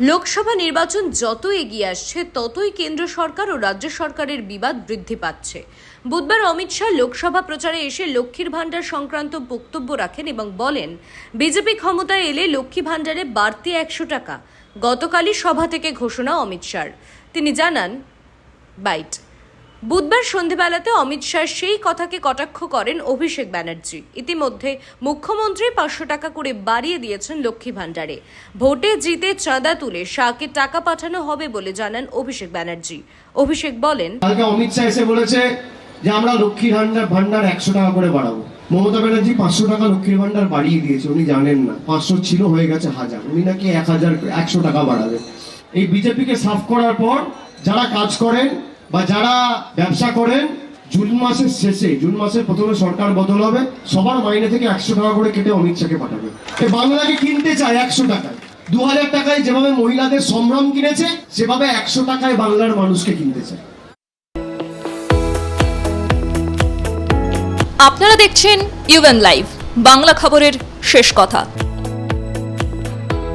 লোকসভা নির্বাচন যত এগিয়ে আসছে, ততই কেন্দ্র সরকার ও রাজ্য সরকারের বিবাদ বৃদ্ধি পাচ্ছে। বুধবার অমিত শাহ লোকসভা প্রচারে এসে লক্ষ্মীর ভাণ্ডার সংক্রান্ত বক্তব্য রাখেন এবং বলেন, বিজেপি ক্ষমতায় এলে লক্ষ্মী ভাণ্ডারে বাড়তি একশো টাকা। গতকালই সভা থেকে ঘোষণা অমিত শাহর। তিনি জানান, বাইট। বুধবার সন্ধেবেলাতে অমিত শাহ সেই কথাকে কটাক্ষ করেন অভিষেক ব্যানার্জি। ইতিমধ্যে মুখ্যমন্ত্রী পাঁচশো টাকা করে বাড়িয়ে দিয়েছেন লক্ষ্মী ভাণ্ডারে। ভোটে জিতে চাঁদা তুলে শাহকে টাকা পাঠানো হবে বলে জানান অভিষেক ব্যানার্জি। অভিষেক বলেন অমিত শাহ এসে বলেছে যে আমরা লক্ষ্মীর ভান্ডার ভান্ডার একশো টাকা করে বাড়াবো। মমতা ব্যানার্জি পাঁচশো টাকা লক্ষ্মীর ভান্ডার বাড়িয়ে দিয়েছে, উনি জানেন না। পাঁচশো ছিল, হয়ে গেছে হাজার। উনি নাকি এক হাজার একশো টাকা বাড়াবে এই বিজেপিকে সাফ করার পর যারা কাজ করেন বা যারা ব্যবসা করেন, জুন মাসের শেষে, জুন মাসের প্রথমে সরকার বদল হবে, সবার মাইনে থেকে একশো টাকা করে কেটে অমিত শাহকে পাঠাবে। বাংলাকে কিনতে চায় একশো টাকায়। দু হাজার টাকায় যেভাবে মহিলাদের সম্ভ্রম কিনেছে, সেভাবে একশো টাকায় বাংলার মানুষকে কিনতে চায়। আপনারা দেখছেন ইউএন লাইভ বাংলা খবরের শেষ কথা।